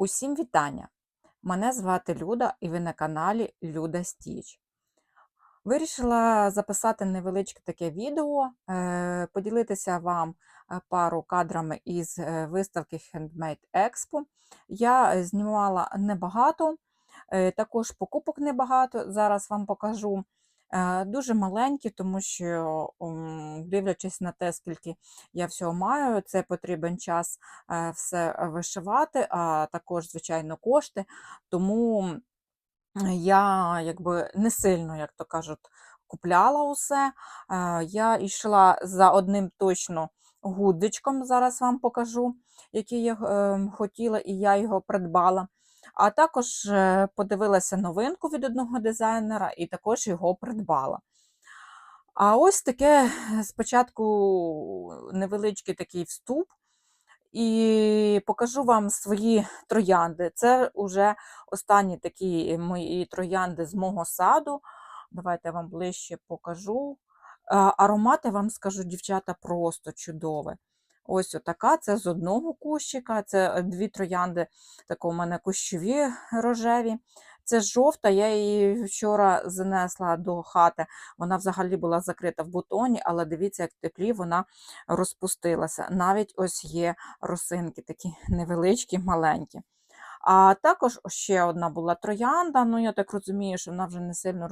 Усім вітання! Мене звати Люда і ви на каналі Люда Стіч. Вирішила записати невеличке таке відео, е, поділитися вам е, пару кадрами із е, виставки Handmade Expo. Я знімала небагато, також покупок небагато. Зараз вам покажу. Е, дуже маленькі, тому що, дивлячись на те, скільки я всього маю, це потрібен час е, все вишивати, а також, звичайно, кошти. Тому я якби не сильно, як то кажуть, купляла усе. Е, я йшла за одним точно гудзичком, зараз вам покажу, який я ем, хотіла, і я його придбала. А також е, подивилася новинку від одного дизайнера і також його придбала. А ось таке е, спочатку невеличкий такий вступ, і покажу вам свої троянди. Це вже останні такі мої троянди з мого саду. Давайте я вам ближче покажу. Аромати вам скажу, дівчата, просто чудові. Ось отака, це з одного кущика, це е, дві троянди, тако у мене кущові рожеві. Це жовта, я її вчора занесла до хати. Вона взагалі була закрита в бутоні, але дивіться, як в теплі вона розпустилася. Навіть ось є росинки такі невеличкі, маленькі. А також ще одна була троянда. Ну, я так розумію, що вона вже не сильно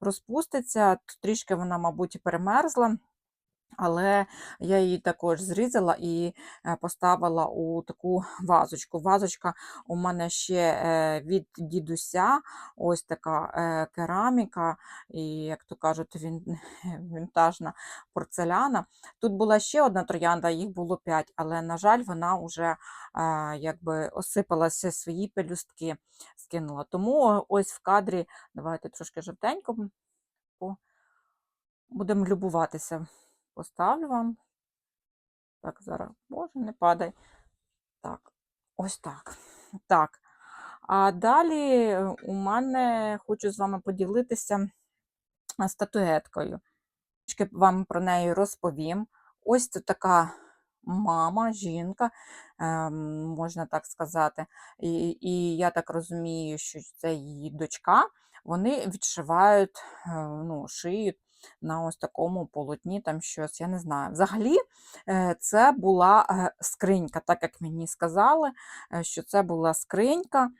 розпуститься, трішки вона, мабуть, перемерзла. Але я її також зрізала і е, поставила у таку вазочку. Вазочка у мене ще е, від дідуся, ось така е, кераміка, і, як то кажуть, він, вінтажна порцеляна. Тут була ще одна троянда, їх було п'ять, але, на жаль, вона вже якби осипалася свої пелюстки, скинула. Тому ось в кадрі, давайте трошки жовтенько будемо любуватися поставлю вам. Так, зараз, боже, не падай. Так, ось так. Так. А далі у мене хочу з вами поділитися статуеткою. Трішки вам про неї розповім. Ось це така мама, жінка, ем, можна так сказати. І, і я так розумію, що це її дочка. Вони відшивають, е, ну, шиють на ось такому полотні, там щось, я не знаю. Взагалі, е, це була е, скринька, так як мені сказали, е, що це була скринька,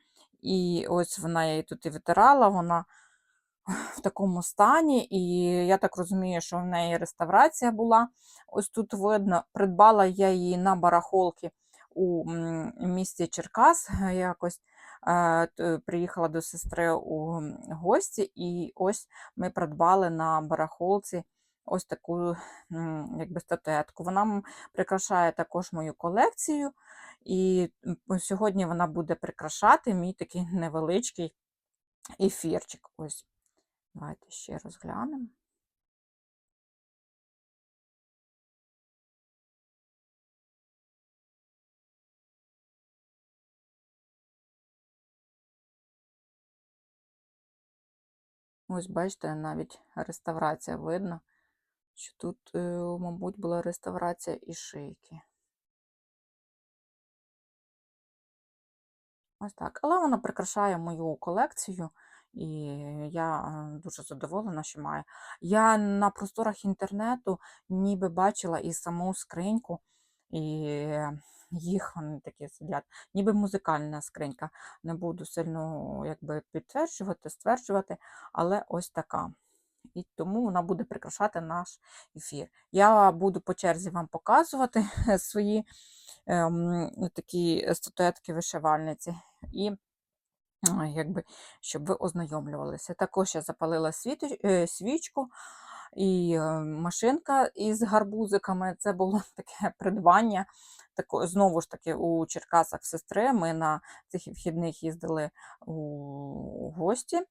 і ось вона її тут і витирала, вона в такому стані, і я так розумію, що в неї реставрація була. Ось тут видно, придбала я її на барахолки у місті Черкас якось. Приїхала до сестри у гості, і ось ми придбали на барахолці ось таку якби, статуетку. Вона прикрашає також мою колекцію, і сьогодні вона буде прикрашати мій такий невеличкий ефірчик. Ось, Давайте ще розглянемо. Ось, бачите, навіть реставрація видно, що тут, е, мабуть, була реставрація і шийки. Ось так. Але вона прикрашає мою колекцію, і я е, дуже задоволена, що маю. Я на просторах інтернету ніби бачила і саму скриньку, і їх вони такі сидять, ніби музикальна скринька. Не буду сильно якби, підтверджувати, стверджувати, але ось така. І тому вона буде прикрашати наш ефір. Я буду по черзі вам показувати свої ем, такі статуетки вишивальниці. І якби, щоб ви ознайомлювалися. Також я запалила е, свічку і е, машинка із гарбузиками. Це було таке придбання так, знову ж таки у Черкасах сестри. Ми на цих вхідних їздили у гості.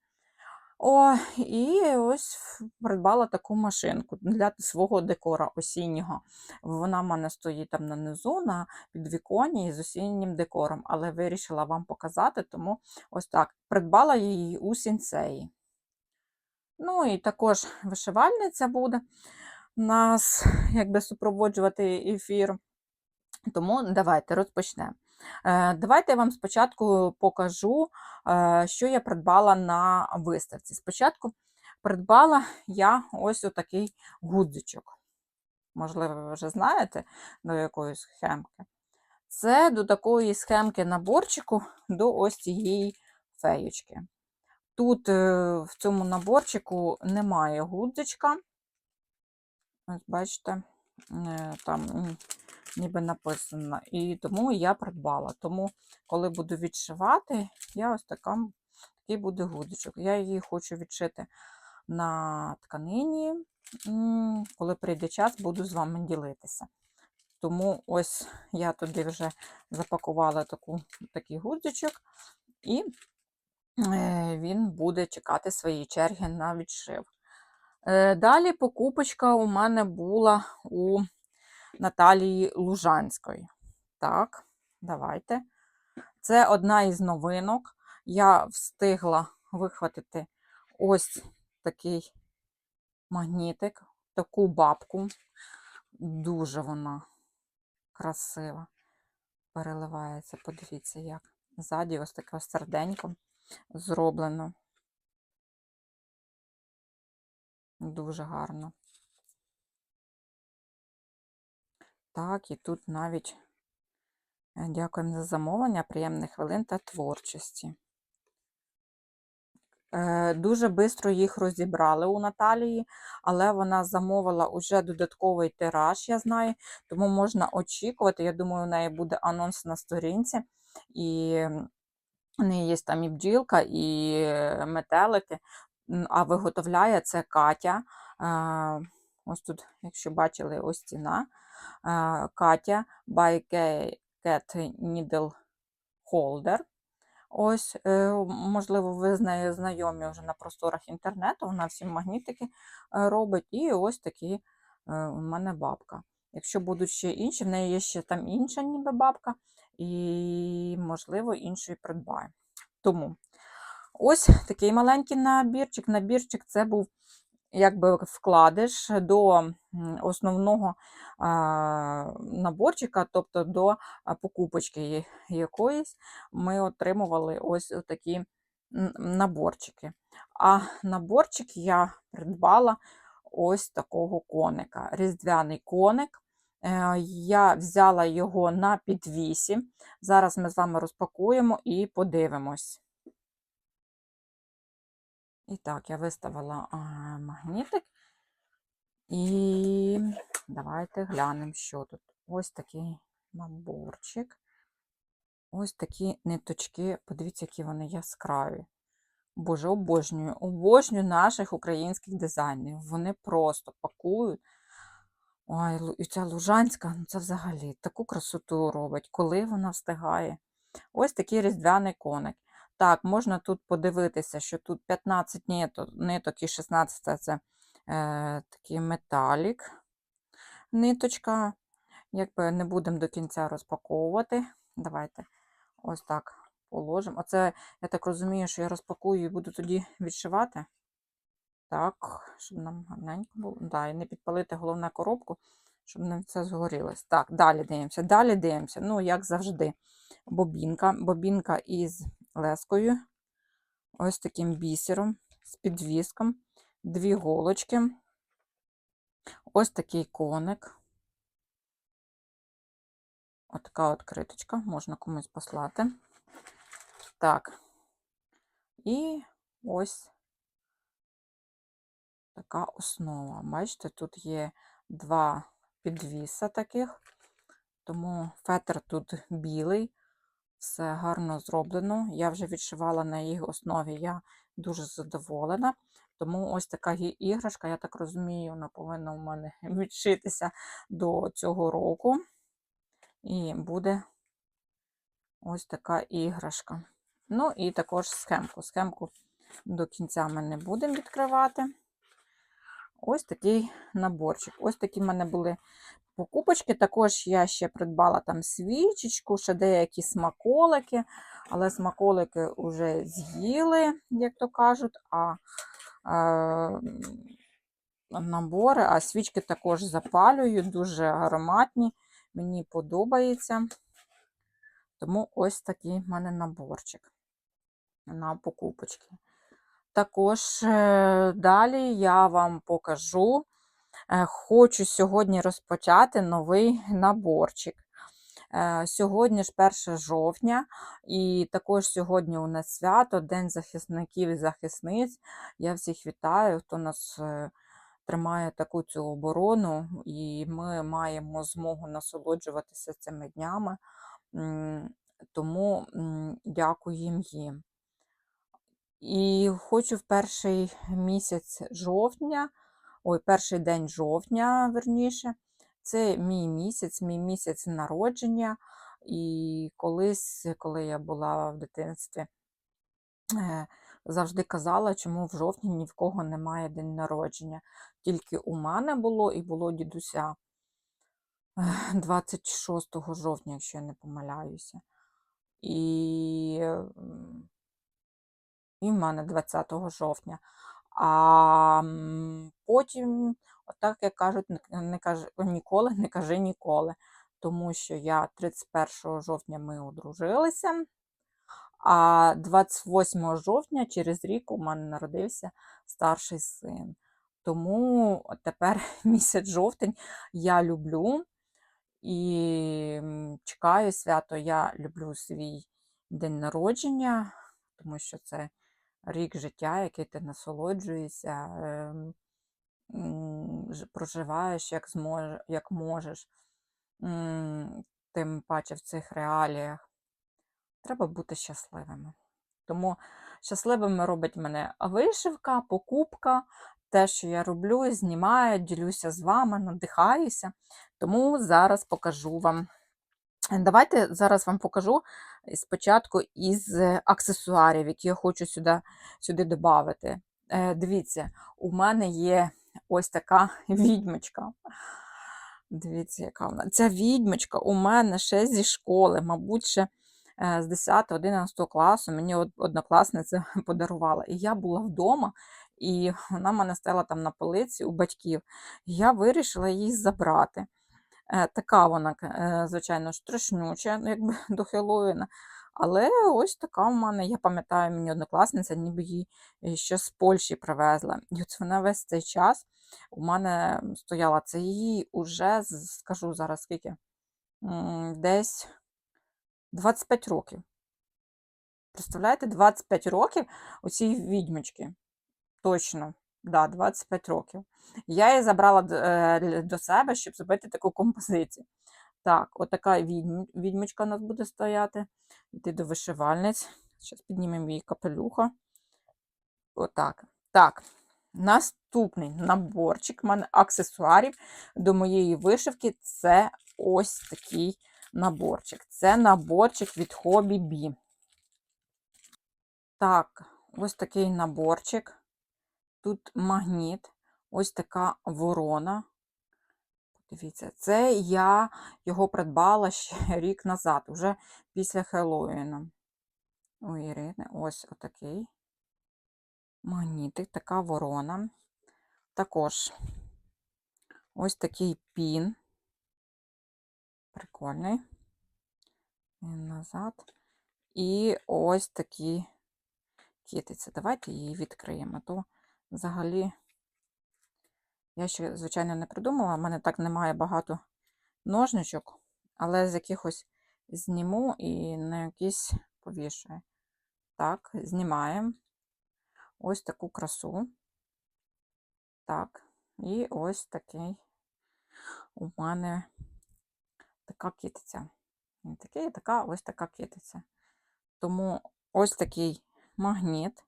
О, І ось придбала таку машинку для свого декора осіннього. Вона в мене стоїть там на низу, на підвіконні з осіннім декором, але вирішила вам показати, тому ось так. Придбала її у сінцеї. Ну і також вишивальниця буде нас якби супроводжувати ефір. Тому давайте розпочнемо. Е, Давайте я вам спочатку покажу, е, що я придбала на виставці. Спочатку придбала я ось отакий гудзичок. Можливо, ви вже знаєте, до якої схемки. Це до такої схемки наборчику до ось цієї феєчки. Тут е, в цьому наборчику немає гудзичка. Ось бачите, е, там ніби написано. І тому я придбала. Тому, коли буду відшивати, я ось така, такий буде гудзичок. Я її хочу відшити на тканині. Коли прийде час, буду з вами ділитися. Тому ось я туди вже запакувала таку, такий гудзичок, і він буде чекати своєї черги на відшив. Е, Далі покупочка у мене була у Наталії Лужанської. Так, давайте. Це одна із новинок. Я встигла вихватити ось такий магнітик, таку бабку. Дуже вона красива. Переливається. Подивіться, як. Ззаді ось таке серденько зроблено. Дуже гарно. Так, і тут навіть е, дякуємо за замовлення, приємних хвилин та творчості. Е, Дуже швидко їх розібрали у Наталії, але вона замовила уже додатковий тираж, я знаю, тому можна очікувати. Я думаю, у неї буде анонс на сторінці, і в неї є там і бджілка, і е, метелики. А виготовляє це Катя. Ось тут, якщо бачили, ось ціна. Катя by Cat Needle Holder. Ось, е, можливо, ви з нею знайомі вже на просторах інтернету. Вона всі магнітики е, робить. І ось такі у мене бабка. Якщо будуть ще інші, в неї є ще там інша ніби бабка, і, можливо, іншу і придбаю. Тому ось такий маленький набірчик. Набірчик це був якби вкладиш до основного наборчика, тобто до покупочки якоїсь, ми отримували ось такі наборчики. А наборчик я придбала ось такого коника. Різдвяний коник. Е, Я взяла його на підвісі. Зараз ми з вами розпакуємо і подивимось. І так, я виставила магнітик. І давайте глянемо, що тут. Ось такий наборчик. Ось такі ниточки. Подивіться, які вони яскраві. Боже, обожнюю, обожнюю наших українських дизайнерів. Вони просто пакують. Ой, і ця лужанська, ну це взагалі таку красоту робить, коли вона встигає. Ось такий різдвяний коник. Так, можна тут подивитися, що тут 15 ниток, і 16 це е, такий металік ниточка. Якби не будемо до кінця розпаковувати. Давайте ось так положимо. Оце, я так розумію, що я розпакую і буду тоді відшивати. Так, щоб нам гарненько було. Да, і не підпалити головне коробку, щоб не все згорілось. Так, далі дивимося. Далі дивимося. Ну, як завжди, бобінка. Бобінка із лескою. Ось таким бісером, з підвіском, дві голочки. Ось такий коник. Отака от криточка, можна комусь послати. Так. І ось така основа. Бачите, тут є два підвіса таких, тому фетр тут білий, все гарно зроблено. Я вже відшивала на їх основі, я дуже задоволена. Тому ось така іграшка, я так розумію, вона повинна у мене відшитися до цього року. І буде ось така іграшка. Ну і також схемку. Схемку до кінця ми не будемо відкривати. Ось такий наборчик. Ось такі в мене були покупочки. Також я ще придбала там свічечку, ще деякі смаколики, але смаколики вже з'їли, як то кажуть, а е, набори, а свічки також запалюю, дуже ароматні. Мені подобається. Тому ось такий в мене наборчик на покупочки. Також е, далі я вам покажу. е, Хочу сьогодні розпочати новий наборчик. Е, Сьогодні ж 1 жовтня, і також сьогодні у нас свято, День захисників і захисниць. Я всіх вітаю, хто нас тримає таку цю оборону, і ми маємо змогу насолоджуватися цими днями. Тому м, дякуємо їм. І хочу в перший місяць жовтня, ой, перший день жовтня, верніше, це мій місяць, мій місяць народження. І колись, коли я була в дитинстві, е, завжди казала, чому в жовтні ні в кого немає день народження. Тільки у мене було і було дідуся е, 26 жовтня, якщо я не помиляюся. І і в мене 20 жовтня. А потім, отак як кажуть, не, кажи, ніколи не кажи ніколи. Тому що я 31 жовтня ми одружилися, а 28 жовтня через рік у мене народився старший син. Тому тепер місяць жовтень я люблю і чекаю свято. Я люблю свій день народження, тому що це рік життя, який ти насолоджуєшся, ем, проживаєш як, зможе, як можеш. Тим паче в цих реаліях. Треба бути щасливими. Тому щасливими робить мене вишивка, покупка, те, що я роблю, знімаю, ділюся з вами, надихаюся. Тому зараз покажу вам. Давайте зараз вам покажу е, спочатку із е, аксесуарів, які я хочу сюди, сюди додати. Дивіться, у мене є ось така відьмочка. Дивіться, яка вона. Ця відьмочка у мене ще зі школи, мабуть, ще е, з 10-11 класу мені однокласниця подарувала. І я була вдома, і вона мене стояла там на полиці у батьків. Я вирішила її забрати. Е, Така вона, е, звичайно, страшнюча, ну, якби до Хеллоуіна. Але ось така в мене, я пам'ятаю, мені однокласниця, ніби її е, ще з Польщі привезла. І от вона весь цей час у мене стояла. Це її уже, скажу зараз скільки, десь 25 років. Представляєте, 25 років оцій відьмочки. Точно, да, 25 років. Я її забрала е, до себе, щоб зробити таку композицію. Так, отака відьм- відьмочка у нас буде стояти. Йти до вишивальниць. Зараз піднімемо її капелюха. Отак. Так, наступний наборчик в мене аксесуарів до моєї вишивки це ось такий наборчик. Це наборчик від Hobby Bee. Так, ось такий наборчик. Тут магніт, ось така ворона. Дивіться, це я його придбала ще рік назад, уже після Хеллоуіна. У Ірини, ось отакий магнітик, така ворона. Також ось такий пін. Прикольний. Він назад. І ось такі китиці. Давайте її відкриємо. То взагалі я ще, звичайно, не придумала. У мене так немає багато ножничок, але з якихось зніму і на якісь повішаю. Так, знімаємо ось таку красу. Так, і ось такий у мене така китиця. А така, ось така китиця. Тому ось такий магніт,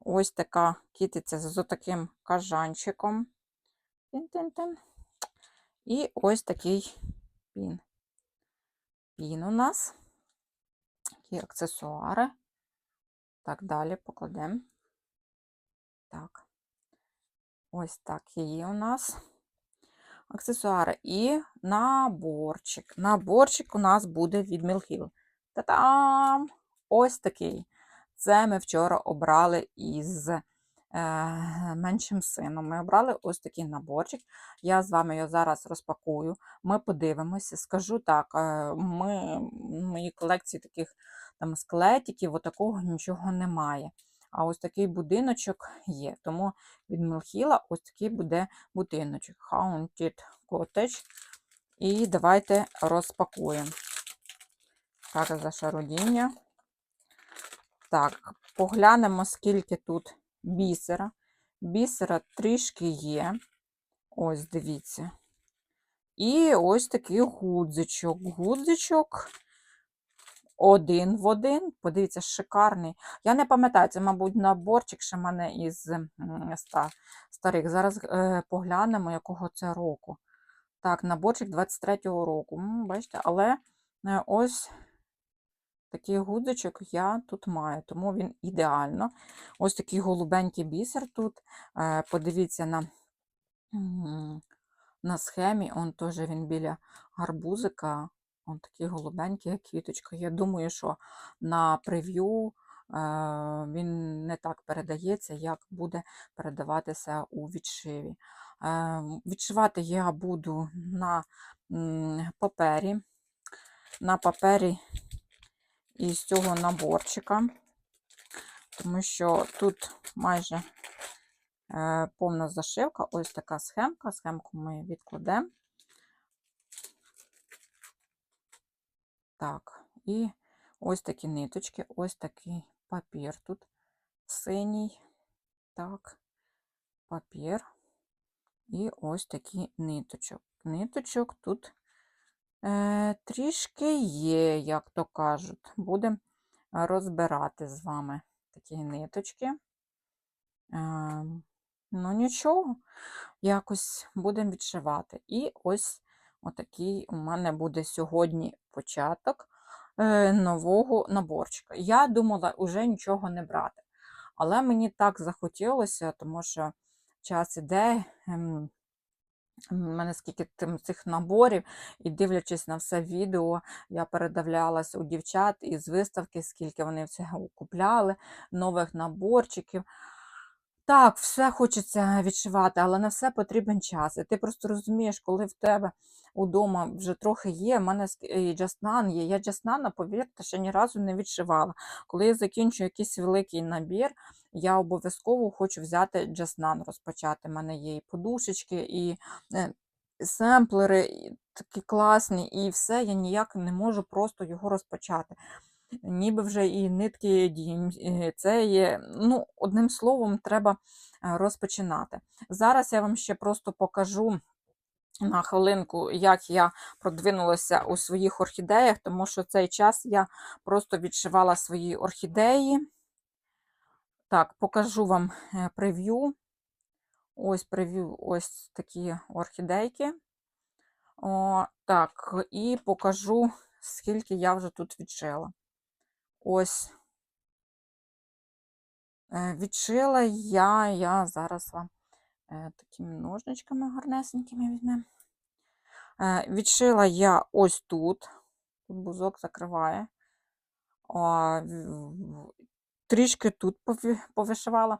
ось така китиця з таким кажанчиком. І ось такий пін. Пін у нас. Такі аксесуари. Так, далі покладемо. Так. Ось так її у нас. Аксесуари і наборчик. Наборчик у нас буде від Мілхіл. Та-там! Ось такий. Це ми вчора обрали із е, меншим сином. Ми обрали ось такий наборчик. Я з вами його зараз розпакую. Ми подивимося. Скажу так, е, ми, в моїй колекції таких там склетиків, отакого нічого немає. А ось такий будиночок є. Тому від Мелхіла ось такий буде будиночок. Haunted Cottage. І давайте розпакуємо. Карта за шародіння. Так, поглянемо, скільки тут бісера. Бісера трішки є. Ось, дивіться. І ось такий гудзичок. Гудзичок один в один. Подивіться, шикарний. Я не пам'ятаю, це, мабуть, наборчик ще в мене із старих. Зараз е, поглянемо, якого це року. Так, наборчик 23-го року. Бачите, але е, ось такий гудзичок я тут маю, тому він ідеально. Ось такий голубенький бісер тут. Е, Подивіться на, на схемі, он теж він біля гарбузика. Он такий голубенький, як квіточка. Я думаю, що на прев'ю е, він не так передається, як буде передаватися у відшиві. Е, Відшивати я буду на папері. На папері із цього наборчика, тому що тут майже е, повна зашивка. Ось така схемка. Схемку ми відкладемо. Так, і ось такі ниточки, ось такий папір тут синій. Так, папір. І ось такий ниточок. Ниточок тут е, трішки є, як то кажуть. Будемо розбирати з вами такі ниточки. Е, ну, нічого, якось будемо відшивати. І ось отакий у мене буде сьогодні початок е, нового наборчика. Я думала вже нічого не брати. Але мені так захотілося, тому що час іде. ем, у мене скільки тим цих наборів, і дивлячись на все відео, я передавлялась у дівчат із виставки, скільки вони всього купляли, нових наборчиків. Так, все хочеться відшивати, але на все потрібен час. І ти просто розумієш, коли в тебе удома вже трохи є, в мене і джаснан є. Я джаснана, повірте, ще ні разу не відшивала. Коли я закінчу якийсь великий набір, я обов'язково хочу взяти джаснан розпочати. У мене є і подушечки, і е, семплери і такі класні, і все, я ніяк не можу просто його розпочати. Ніби вже і нитки дім, е, це є, ну, одним словом, треба е, розпочинати. Зараз я вам ще просто покажу на хвилинку, як я продвинулася у своїх орхідеях, тому що цей час я просто відшивала свої орхідеї. Так, покажу вам е, прев'ю. Ось прев'ю, ось такі орхідейки. О, так, і покажу, скільки я вже тут відшила. Ось. Е, Відшила я, я зараз вам е, такими ножничками гарнесенькими візьмемо. Е, Відшила я ось тут. Тут бузок закриває. Трішки тут повишивала.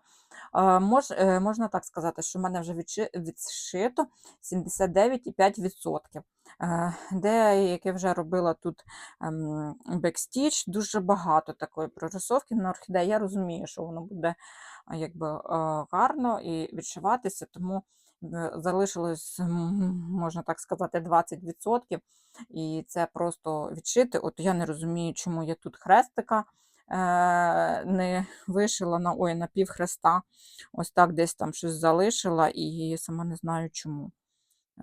Мож, е, можна так сказати, що в мене вже відшито 79,5%. Е, Деяке вже робила тут ем, бекстіч, дуже багато такої прорисовки на орхідеї. Я розумію, що воно буде якби, е, гарно і відшиватися, тому залишилось, можна так сказати, 20%. І це просто відшити. От я не розумію, чому я тут хрестика не вишила на ой, на пів хреста. Ось так десь там щось залишила, і сама не знаю чому.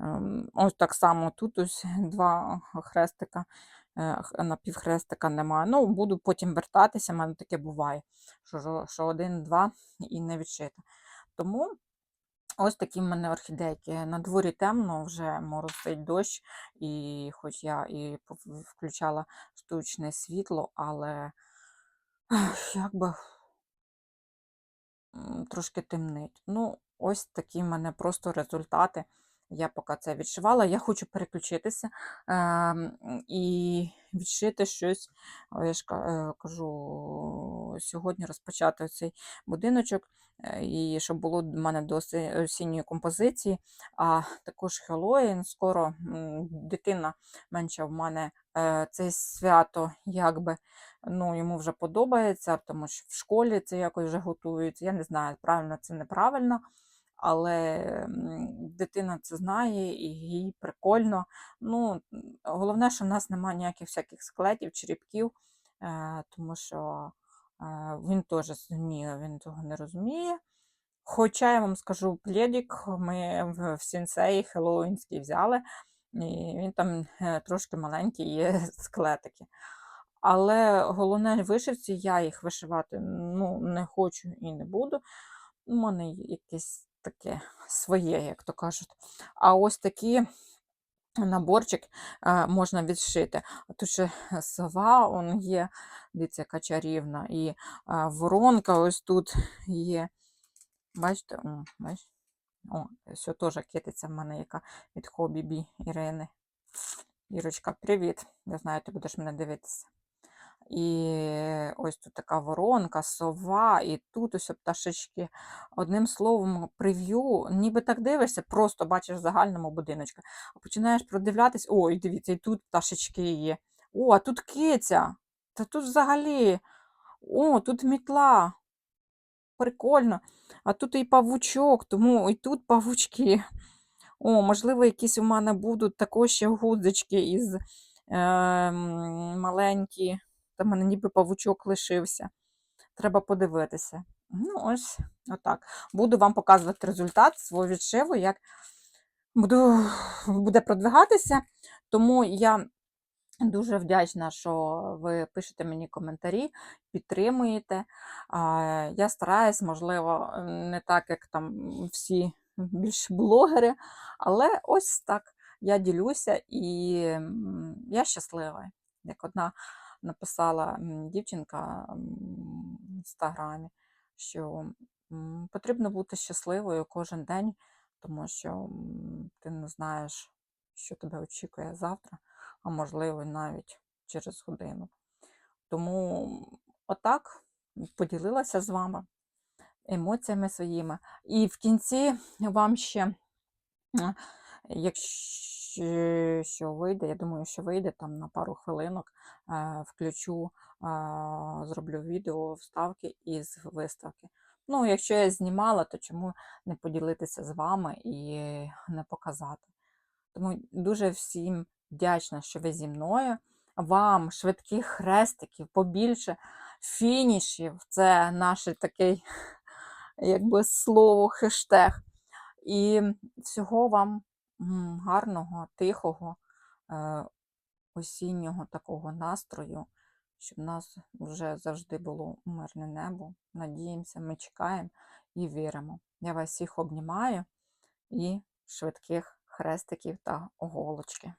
Ем, Ось так само тут ось два хрестика, е, х- напівхрестика немає. Ну, буду потім вертатися, в мене таке буває, що, що один-два і не відшито. Тому ось такі в мене орхідейки. На дворі темно, вже моросить дощ, і хоч я і включала штучне світло, але ех, якби трошки темнить. Ну, ось такі в мене просто результати. Я поки це відшивала. Я хочу переключитися ем, і відшити щось, я ж е, кажу, сьогодні розпочати цей будиночок, е, і щоб було в мене до осінньої композиції. А також Хеллоїн, скоро дитина менша в мене е, це свято, якби ну, йому вже подобається, тому що в школі це якось вже готують. Я не знаю, правильно це неправильно, але дитина це знає і їй прикольно. Ну, головне, що в нас немає ніяких всяких склетів, черепків, е, тому що е, він теж ні, він того не розуміє. Хоча я вам скажу, плєдік ми в сінсеї хеллоуінський взяли, і він там е, трошки маленький, є склетики. Але головне вишивці, я їх вишивати ну, не хочу і не буду. У мене є якесь таке своє, як то кажуть. А ось такі наборчик можна відшити. Тут ще сова он є, дивіться, яка чарівна. І воронка ось тут є. Бачите, о, бач? О, все теж китиця в мене, яка від хобі бі Ірини. Ірочка, привіт. Я знаю, ти будеш мене дивитися. І ось тут така воронка, сова, і тут ось пташечки. Одним словом, прев'ю, ніби так дивишся, просто бачиш в загальному будиночку. А починаєш продивлятись, ой, дивіться, і тут пташечки є. О, а тут киця. Та тут взагалі. О, тут мітла. Прикольно. А тут і павучок, тому і тут павучки. О, можливо, якісь у мене будуть також ще гудзички із е, маленькі. Там в мене ніби павучок лишився. Треба подивитися. Ну, ось отак. Буду вам показувати результат свого відшиву, як буду, буде продвигатися. Тому я дуже вдячна, що ви пишете мені коментарі, підтримуєте. Я стараюсь, можливо, не так, як там всі більш блогери, але ось так я ділюся і я щаслива. Як одна написала дівчинка в інстаграмі, що потрібно бути щасливою кожен день, тому що ти не знаєш, що тебе очікує завтра, а можливо, навіть через годину. Тому отак поділилася з вами емоціями своїми. І в кінці вам ще, а, якщо що вийде, я думаю, що вийде там на пару хвилинок, е, включу, зроблю відео вставки із виставки. Ну, якщо я знімала, то чому не поділитися з вами і не показати? Тому дуже всім вдячна, що ви зі мною. Вам швидких хрестиків, побільше фінішів. Це наш такий, якби слово, хештег. І всього вам гарного, тихого, е, осіннього такого настрою, щоб в нас вже завжди було мирне небо. Надіємося, ми чекаємо і віримо. Я вас всіх обнімаю і швидких хрестиків та оголочки.